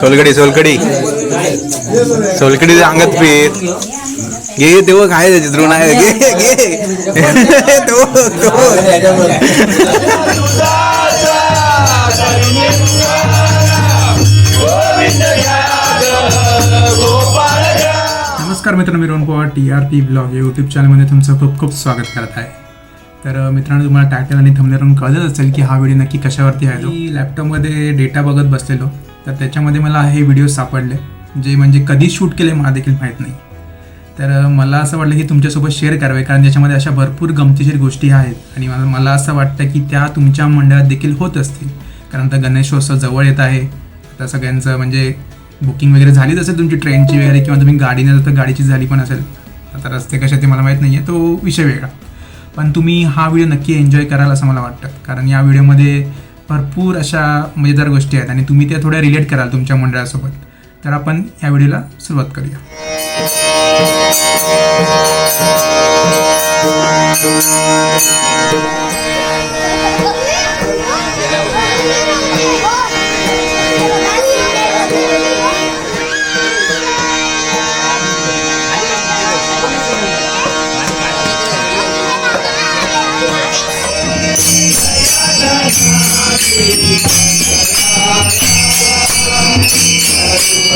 सोलकडी सोलकडी सोलकडी अंगात पीर घे तेव्हा काय त्याची द्रोण आहे घे घे. तो तो नमस्कार मित्रांनो मी Rohan Pawar T R P blog या यूट्यूब चॅनलमध्ये तुमचं खूप खूप स्वागत करत आहे. तर मित्रांनो तुम्हाला टायटल आणि थंबनेवरून कळलंच असेल की हा व्हिडिओ नक्की कशावरती आहे तो. लॅपटॉपमध्ये डेटा बघत बसलेलो. तर त्याच्यामध्ये मला हे व्हिडिओ सापडले जे म्हणजे कधी शूट केले मला देखील माहीत नाही. तर मला असं वाटलं की तुमच्यासोबत शेअर करावे कारण त्याच्यामध्ये अशा भरपूर गमतीशीर गोष्टी आहेत. आणि मला मला असं वाटतं की त्या तुमच्या मंडळात देखील होत असतील. कारण आता गणेशोत्सव जवळ येत आहे. आता सगळ्यांचं म्हणजे बुकिंग वगैरे झालीच असेल तुमची ट्रेनची वगैरे किंवा तुम्ही गाडीने तर गाडीची झाली पण असेल. आता रस्ते कसे ते मला माहीत नाही आहे तो विषय वेगळा. पण तुम्ही हा व्हिडिओ नक्की एन्जॉय कराल असं मला वाटतं. कारण या व्हिडिओमध्ये भरपूर अशा मजेदार गोष्टी आहेत आणि तुम्ही त्या थोड्या रिलेट कराल तुमच्या मंडळासोबत. तर आपण या व्हिडिओला सुरुवात करूया.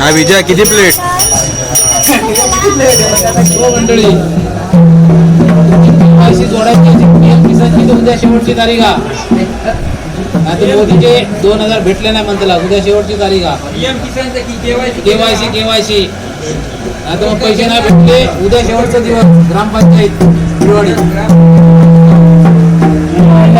हा विजय किती प्लेट हो, मंडळी. पैसे जोडायची उद्या शेवटची तारीख हा आता मोदीचे दोन हजार भेटले नाही म्हणताला. उद्या शेवटची तारीख केवायसी केवायसी. आता मग पैसे नाही भेटले. उद्या शेवटचा दिवस. ग्रामपंचायत दिवाळी.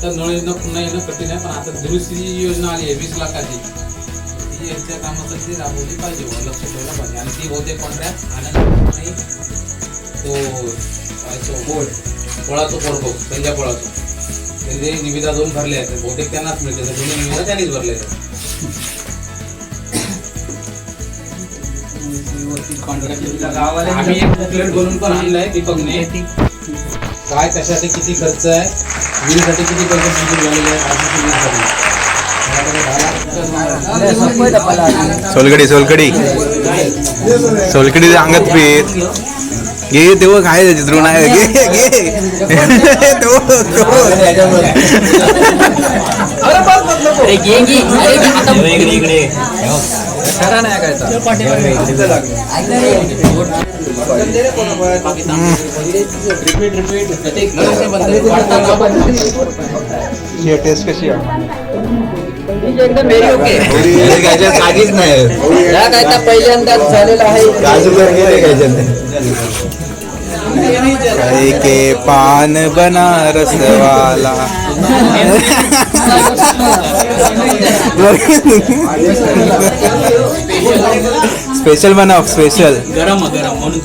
आता नळ येणं पुन्हा येणं कठीण आहे पण आता दुरुस्तीची योजना आली आहे वीस लाखाची. ती यांच्या कामासाठी राबवली पाहिजे लक्ष ठेवलं पाहिजे. आणि ती बहुतेक कॉन्ट्रॅक्ट आणि तो बोल पोळाचो पोरगो संजय पोळाचो. त्यांनी ते निविदा दोन भरले आहेत. बहुतेक त्यांनाच मिळते. तर दोन्ही निविदा त्यांनीच भरले आम्ही एक बनवून पण आणलंय दीपकने. काय कशासाठी किती खर्च आहे? विहिरीसाठी किती पैसे मंजूर झालेले आहे. सोलकडी सोलकडी सोलकडी अंगात पीर घे तेव्हा काय त्याची द्रोण आहे घे घे. तो तो टेस्ट कशी काहीच नाही तर पहिल्यांदाच झालेला आहे काही के पान बनारस वाला। स्पेशल बनाव स्पेशल गरम आहे, गरम म्हणून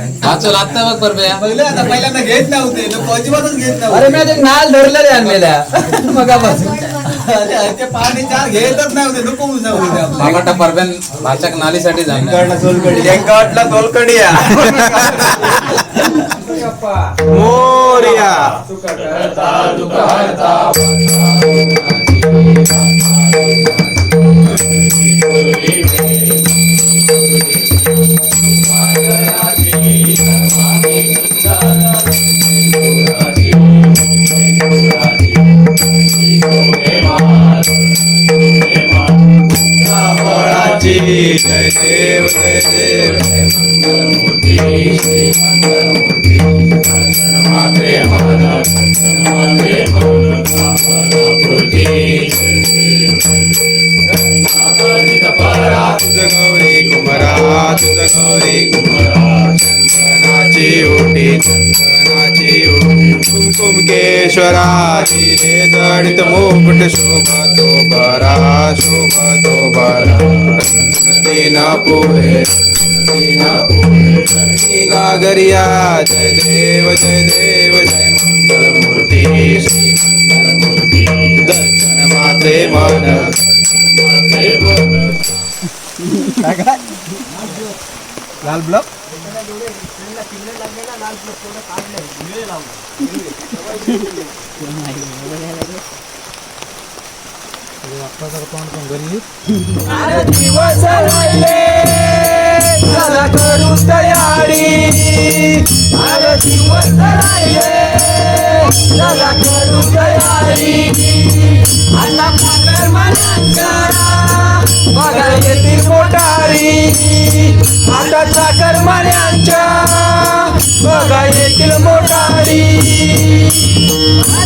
भजन अरे बाबा आरती करून जेवण हे भाचा घे भाचा लागतं बघ परब्या अरे मी ते नाल धरलं रे आणलेल्या. मगापासून. मागटा परब्यान भाच्याक नालीसाठी जाणार. सोलकडी. मोर्या. जय देव जय देव तुझ गौरी कुमरा तुझ गौरी कुमरा चंदनाची ओटी चंदनाची ओटी कुमकुम केशवराची रे जडित मुकुट शोभतो बरा शोभतो बरा तीन पुढे तीन पुढे गागरिया जय देव जय देव जय मंगलमूर्ती श्री मंगलमूर्ती दर्शन मात्रे मन लाल ब्लॉक दिवस राहिले करू तयारी. दिवस राहिले करू तयारी. आता पाकर मनांच्या बघा येतील मोटारी. आता चाकर मान्यांच्या बघा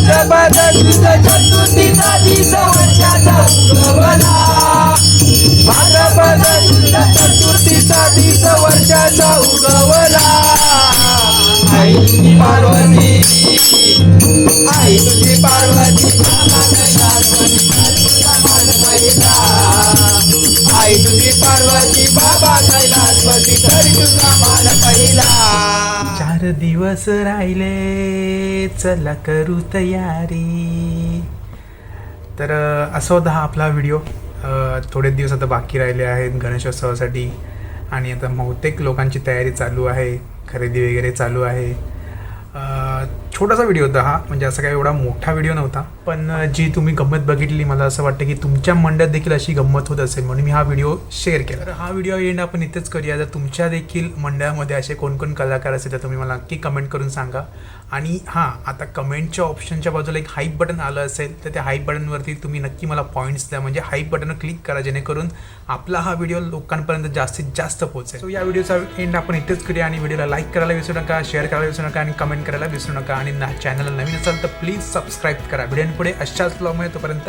आता बघा चतुर्थीचा दिवस उगवला भाद्रपद चतुर्थीचा उगवला आई तुझी पार्वती आई तुझी पार्वती बाबा आई तुझी पार्वती बाबा कैलासपती तरी तुझा मान पहिला. चार दिवस राहिले चला करू तयारी. तर असं असा होता हा आपला व्हिडिओ थोडे दिवस आता बाकी राहिले आहेत गणेशोत्सवासाठी. आणि आता बहुतेक लोकांची तयारी चालू आहे खरेदी वगैरे चालू आहे. छोटासा व्हिडिओ होता हा. म्हणजे असा काही एवढा मोठा व्हिडिओ नव्हता. पण जी तुम्ही गंमत बघितली मला असं वाटतं की तुमच्या मंडळात देखील अशी गंमत होत असेल म्हणून मी हा व्हिडिओ शेअर केला. तर हा व्हिडिओ एंड आपण इथेच करूया. जर तुमच्या देखील मंडळामध्ये असे कोणकोण कलाकार असेल तर तुम्ही मला नक्की कमेंट करून सांगा. आणि हां आता कमेंटच्या ऑप्शनच्या बाजूला एक हाईप बटन आलं असेल तर त्या हाईप बटनवरती तुम्ही नक्की मला पॉईंट्स द्या. म्हणजे हाईप बटनवर क्लिक करा जेणेकरून आपला हा व्हिडिओ लोकांपर्यंत जास्तीत जास्त पोहोचेल. सो या व्हिडिओचा एंड आपण इथेच करूया आणि व्हिडिओला लाईक करायला विसरू नका शेअर करायला विसरू नका आणि कमेंट करायला विसरू नका. आणि ना चॅनलला नवीन असाल तर प्लीज सबस्क्राईब करा. व्हिडिओ पुढे अशाच ब्लॉगमध्ये तोपर्यंत